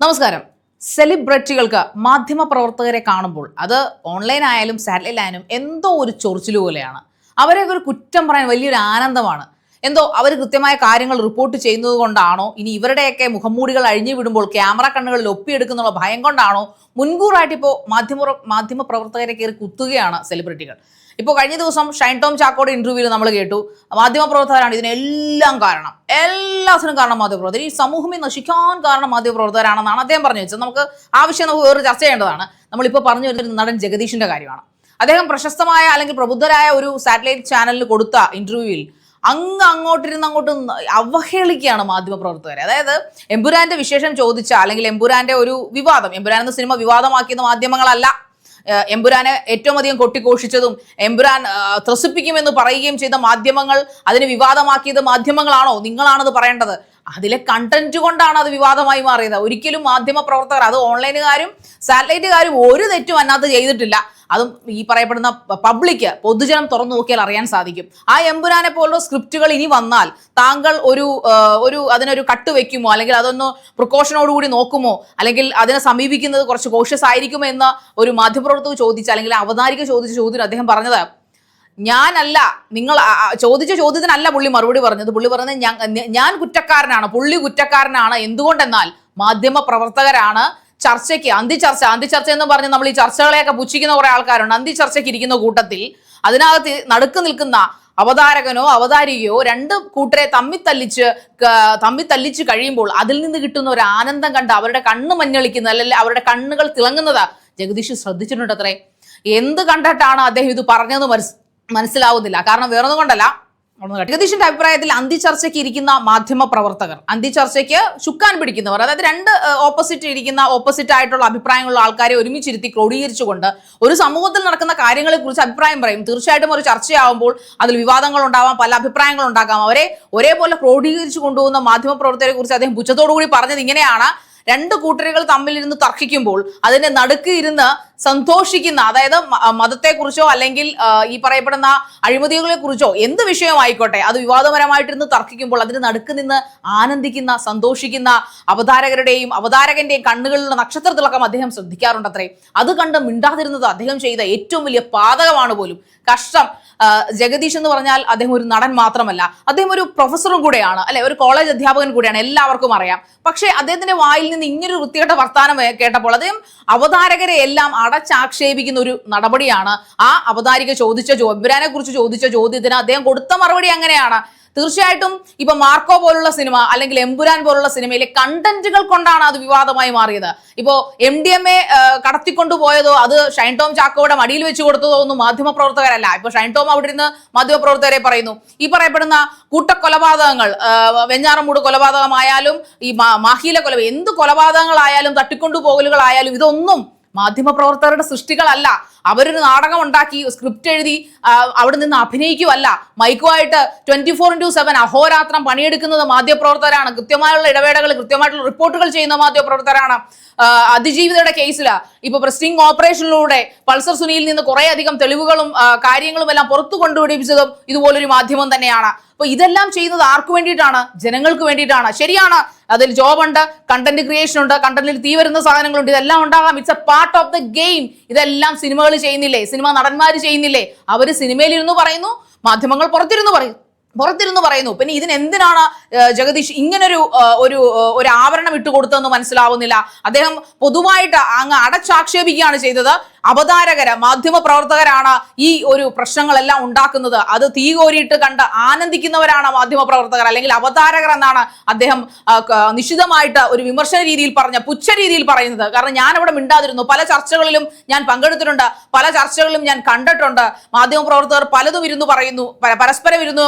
നമസ്കാരം. സെലിബ്രിറ്റികൾക്ക് മാധ്യമ പ്രവർത്തകരെ കാണുമ്പോൾ അത് ഓൺലൈൻ ആയാലും സാറ്റലൈറ്റ് ആയാലും എന്തോ ഒരു ചൊറിച്ചിൽ പോലെയാണ്. അവരെ ഒരു കുറ്റം പറയാൻ വലിയൊരു ആനന്ദമാണ്. എന്തോ അവർ കൃത്യമായ കാര്യങ്ങൾ റിപ്പോർട്ട് ചെയ്യുന്നത് കൊണ്ടാണോ? ഇനി ഇവരുടെയൊക്കെ മുഖംമൂടികൾ അഴിഞ്ഞു വിടുമ്പോൾ ക്യാമറ കണ്ണുകളിൽ ഒപ്പിയെടുക്കുന്നുള്ള ഭയം കൊണ്ടാണോ? മുൻകൂറായിട്ട് ഇപ്പോൾ മാധ്യമ മാധ്യമ പ്രവർത്തകരെ കയറി കുത്തുകയാണ് സെലിബ്രിറ്റികൾ ഇപ്പോൾ കഴിഞ്ഞ ദിവസം ഷൈൻ ടോം ചാക്കോയുടെ ഇന്റർവ്യൂവിൽ നമ്മൾ കേട്ടു. മാധ്യമപ്രവർത്തകരാണ് ഇതിനെല്ലാം കാരണം. എല്ലാത്തിനും കാരണം മാധ്യമപ്രവർത്തകർ ഈ സമൂഹമേ നശിക്കാൻ കാരണം മാധ്യമപ്രവർത്തകരാണെന്നാണ് അദ്ദേഹം പറഞ്ഞു വെച്ചത്. നമുക്ക് ആവശ്യം നമുക്ക് വേറെ ചർച്ച ചെയ്യേണ്ടതാണ്. നമ്മളിപ്പോൾ പറഞ്ഞു വരുന്ന നടൻ ജഗദീഷിന്റെ കാര്യമാണ്. അദ്ദേഹം പ്രശസ്തമായ അല്ലെങ്കിൽ പ്രബുദ്ധരായ ഒരു സാറ്റലൈറ്റ് ചാനലിന് കൊടുത്ത ഇന്റർവ്യൂവിൽ അങ്ങ് അങ്ങോട്ടിരുന്ന് അങ്ങോട്ട് അവഹേളിക്കുകയാണ് മാധ്യമപ്രവർത്തകരെ. അതായത് എമ്പുരാന്റെ വിശേഷം ചോദിച്ച അല്ലെങ്കിൽ എമ്പുരാന്റെ ഒരു വിവാദം എമ്പുരാൻ എന്ന സിനിമ വിവാദമാക്കിയത് മാധ്യമങ്ങളല്ല. എമ്പുരാനെ ഏറ്റവും അധികം കൊട്ടിഘോഷിച്ചതും എമ്പുരാൻ ത്രസിപ്പിക്കുമെന്ന് പറയുകയും ചെയ്ത മാധ്യമങ്ങൾ അതിന് വിവാദമാക്കിയത് മാധ്യമങ്ങളാണോ? നിങ്ങളാണത് പറയേണ്ടത്. അതിലെ കണ്ടന്റ് കൊണ്ടാണ് അത് വിവാദമായി മാറിയത്. ഒരിക്കലും മാധ്യമ പ്രവർത്തകർ അത് ഓൺലൈനുകാരും സാറ്റലൈറ്റുകാരും ഒരു തെറ്റും അതിനകത്ത് ചെയ്തിട്ടില്ല. അതും ഈ പറയപ്പെടുന്ന പബ്ലിക് പൊതുജനം തുറന്നു നോക്കിയാൽ അറിയാൻ സാധിക്കും. ആ എമ്പുരാനെ പോലുള്ള സ്ക്രിപ്റ്റുകൾ ഇനി വന്നാൽ താങ്കൾ ഒരു ഒരു അതിനൊരു കട്ട് വെക്കുമോ? അല്ലെങ്കിൽ അതൊന്ന് പ്രിക്കോഷനോടുകൂടി നോക്കുമോ? അല്ലെങ്കിൽ അതിനെ സമീപിക്കുന്നത് കുറച്ച് കോഷ്യസ് ആയിരിക്കുമോ എന്ന് ഒരു മാധ്യമപ്രവർത്തകർ ചോദിച്ച അല്ലെങ്കിൽ അവതാരിക ചോദിച്ച ചോദ്യത്തിന് അദ്ദേഹം പറഞ്ഞത് ഞാനല്ല നിങ്ങൾ ചോദിച്ച ചോദ്യത്തിനല്ല പുള്ളി മറുപടി പറഞ്ഞത്. പുള്ളി പറഞ്ഞത് ഞാൻ കുറ്റക്കാരനാണ് പുള്ളി കുറ്റക്കാരനാണ്. എന്തുകൊണ്ടെന്നാൽ മാധ്യമ പ്രവർത്തകരാണ് ചർച്ചയ്ക്ക് അന്തി ചർച്ച അന്തി ചർച്ച എന്ന് പറഞ്ഞ് നമ്മൾ ഈ ചർച്ചകളെയൊക്കെ പുച്ഛിക്കുന്ന കുറെ ആൾക്കാരുണ്ട്. അന്തി ചർച്ചയ്ക്ക് ഇരിക്കുന്ന കൂട്ടത്തിൽ അതിനകത്ത് നടുക്ക് നിൽക്കുന്ന അവതാരകനോ അവതാരികയോ രണ്ട് കൂട്ടരെ തമ്മി തല്ലിച്ച് തമ്മി തല്ലിച്ച് കഴിയുമ്പോൾ അതിൽ നിന്ന് കിട്ടുന്ന ഒരു ആനന്ദം കണ്ട് അവരുടെ കണ്ണ് മഞ്ഞളിക്കുന്നത് അല്ലെങ്കിൽ അവരുടെ കണ്ണുകൾ തിളങ്ങുന്നത് ജഗദീഷ് ശ്രദ്ധിച്ചിട്ടുണ്ട് അത്രേ എന്ത് കണ്ടിട്ടാണ് അദ്ദേഹം ഇത് പറഞ്ഞതെന്ന് മനസ് മനസ്സിലാവുന്നില്ല. കാരണം വേറൊന്നും കൊണ്ടല്ല. ജഗദീഷിന്റെ അഭിപ്രായത്തിൽ അന്തിചർച്ചയ്ക്ക് ഇരിക്കുന്ന മാധ്യമ പ്രവർത്തകർ അന്തിചർച്ചയ്ക്ക് ചുക്കാൻ പിടിക്കുന്നവർ അതായത് രണ്ട് ഓപ്പോസിറ്റ് ഇരിക്കുന്ന ഓപ്പോസിറ്റ് ആയിട്ടുള്ള അഭിപ്രായങ്ങളുള്ള ആൾക്കാരെ ഒരുമിച്ചിരുത്തി ക്രോഡീകരിച്ചുകൊണ്ട് ഒരു സമൂഹത്തിൽ നടക്കുന്ന കാര്യങ്ങളെ കുറിച്ച് അഭിപ്രായം പറയും. തീർച്ചയായിട്ടും ഒരു ചർച്ചയാവുമ്പോൾ അതിൽ വിവാദങ്ങൾ ഉണ്ടാവാം പല അഭിപ്രായങ്ങൾ ഉണ്ടാകാം. അവരെ ഒരേപോലെ ക്രോഡീകരിച്ചു കൊണ്ടുപോകുന്ന മാധ്യമ പ്രവർത്തകരെ കുറിച്ച് അദ്ദേഹം പുച്ഛത്തോടു കൂടി പറഞ്ഞത് ഇങ്ങനെയാണ്. രണ്ട് കൂട്ടരുകൾ തമ്മിലിരുന്ന് തർക്കിക്കുമ്പോൾ അതിന്റെ നടുക്ക് ഇരുന്ന് സന്തോഷിക്കുന്ന അതായത് മതത്തെക്കുറിച്ചോ അല്ലെങ്കിൽ ഈ പറയപ്പെടുന്ന അഴിമതികളെ കുറിച്ചോ എന്ത് വിഷയമായിക്കോട്ടെ അത് വിവാദപരമായിട്ടിരുന്ന് തർക്കിക്കുമ്പോൾ അതിന് നടുക്ക് നിന്ന് ആനന്ദിക്കുന്ന സന്തോഷിക്കുന്ന അവതാരകരുടെയും അവതാരകന്റെയും കണ്ണുകളിലുള്ള നക്ഷത്രത്തിളക്കം അദ്ദേഹം ശ്രദ്ധിക്കാറുണ്ട് അത്രേ അത് കണ്ട് മിണ്ടാതിരുന്നത് അദ്ദേഹം ചെയ്ത ഏറ്റവും വലിയ പാതകമാണ് പോലും. കഷ്ടം. ജഗദീഷ് എന്ന് പറഞ്ഞാൽ അദ്ദേഹം ഒരു നടൻ മാത്രമല്ല. അദ്ദേഹം ഒരു പ്രൊഫസറും കൂടെയാണ്. അല്ലെ ഒരു കോളേജ് അധ്യാപകൻ കൂടെയാണ്. എല്ലാവർക്കും അറിയാം. പക്ഷേ അദ്ദേഹത്തിന്റെ വായിൽ നിന്ന് ഇങ്ങനൊരു വൃത്തികെട്ട വർത്താനം കേട്ടപ്പോൾ അദ്ദേഹം അവതാരകരെ എല്ലാം അടച്ചാക്ഷേപിക്കുന്ന ഒരു നടപടിയാണ് ആ അവതാരിക ചോദിച്ച ജോബിരാനെ കുറിച്ച് ചോദിച്ച ചോദ്യത്തിന് അദ്ദേഹം കൊടുത്ത മറുപടി അങ്ങനെയാണ്. തീർച്ചയായിട്ടും ഇപ്പൊ മാർക്കോ പോലുള്ള സിനിമ അല്ലെങ്കിൽ എമ്പുരാൻ പോലുള്ള സിനിമയിലെ കണ്ടന്റുകൾ കൊണ്ടാണ് അത് വിവാദമായി മാറിയത്. ഇപ്പോ എം ഡി എം എ കടത്തിക്കൊണ്ടുപോയതോ അത് ഷൈൻ ടോം ചാക്കോയുടെ മടിയിൽ വെച്ച് കൊടുത്തതോ ഒന്നും മാധ്യമപ്രവർത്തകരല്ല. ഇപ്പൊ ഷൈൻ ടോം അവിടെ ഇരുന്ന് മാധ്യമ പ്രവർത്തകരെ പറയുന്നു. ഈ പറയപ്പെടുന്ന കൂട്ടക്കൊലപാതകങ്ങൾ വെഞ്ഞാറമൂട് കൊലപാതകമായാലും ഈ മാഹിയിലെ കൊല എന്ത് കൊലപാതകങ്ങളായാലും തട്ടിക്കൊണ്ടുപോകലുകളായാലും ഇതൊന്നും മാധ്യമപ്രവർത്തകരുടെ സൃഷ്ടികളല്ല. അവരൊരു നാടകം ഉണ്ടാക്കി സ്ക്രിപ്റ്റ് എഴുതി അവിടെ നിന്ന് അഭിനയിക്കുമല്ല മൈക്കുമായിട്ട് ട്വന്റി ഫോർ ഇന്റു സെവൻ അഹോരാത്രം പണിയെടുക്കുന്നത് മാധ്യമപ്രവർത്തകരാണ്. കൃത്യമായുള്ള ഇടവേളകൾ കൃത്യമായിട്ടുള്ള റിപ്പോർട്ടുകൾ ചെയ്യുന്ന മാധ്യമപ്രവർത്തകരാണ് അതിജീവിതയുടെ കേസിൽ ഇപ്പൊ പ്രസ്റ്റിംഗ് ഓപ്പറേഷനിലൂടെ പൾസർ സുനിയിൽ നിന്ന് കുറെ അധികം തെളിവുകളും കാര്യങ്ങളും എല്ലാം പുറത്തു കൊണ്ടുപിടിപ്പിച്ചതും ഇതുപോലൊരു മാധ്യമം തന്നെയാണ്. അപ്പോൾ ഇതെല്ലാം ചെയ്യുന്നത് ആർക്ക് വേണ്ടിയിട്ടാണ്? ജനങ്ങൾക്ക് വേണ്ടിയിട്ടാണ്. ശരിയാണ് അതിൽ ജോബ് ഉണ്ട് കണ്ടന്റ് ക്രിയേഷൻ ഉണ്ട് കണ്ടന്റിൽ തീ വരുന്ന സാധനങ്ങളുണ്ട് ഇതെല്ലാം ഉണ്ടാകാം. It's a part of the game ഇതെല്ലാം സിനിമകൾ ചെയ്യുന്നില്ലേ? സിനിമ നടന്മാർ ചെയ്യുന്നില്ലേ? അവർ സിനിമയിലിരുന്ന് പറയുന്നു മാധ്യമങ്ങൾ പുറത്തിരുന്ന് പറയുന്നു പുറത്തിരുന്ന് പറയുന്നു. പിന്നെ ഇതിന് എന്തിനാണ് ജഗദീഷ് ഇങ്ങനൊരു ഒരു ഒരു ആവരണം ഇട്ടുകൊടുത്തതെന്ന് മനസ്സിലാവുന്നില്ല. അദ്ദേഹം പൊതുവായിട്ട് അങ്ങ് അടച്ചാക്ഷേപിക്കുകയാണ് ചെയ്തത്. അവതാരകര് മാധ്യമ പ്രവർത്തകരാണ് ഈ ഒരു പ്രശ്നങ്ങളെല്ലാം ഉണ്ടാക്കുന്നത്. അത് തീ കോരിയിട്ട് കണ്ട് ആനന്ദിക്കുന്നവരാണ് മാധ്യമ പ്രവർത്തകർ അല്ലെങ്കിൽ അവതാരകർ എന്നാണ് അദ്ദേഹം നിശിതമായിട്ട് ഒരു വിമർശന രീതിയിൽ പറഞ്ഞ പുച്ഛ രീതിയിൽ പറയുന്നത്. കാരണം ഞാൻ അവിടെ മിണ്ടാതിരുന്നു. പല ചർച്ചകളിലും ഞാൻ പങ്കെടുത്തിട്ടുണ്ട്. പല ചർച്ചകളിലും ഞാൻ കണ്ടിട്ടുണ്ട്. മാധ്യമ പ്രവർത്തകർ പലതും ഇരുന്ന് പറയുന്നു. പരസ്പരം ഇരുന്ന്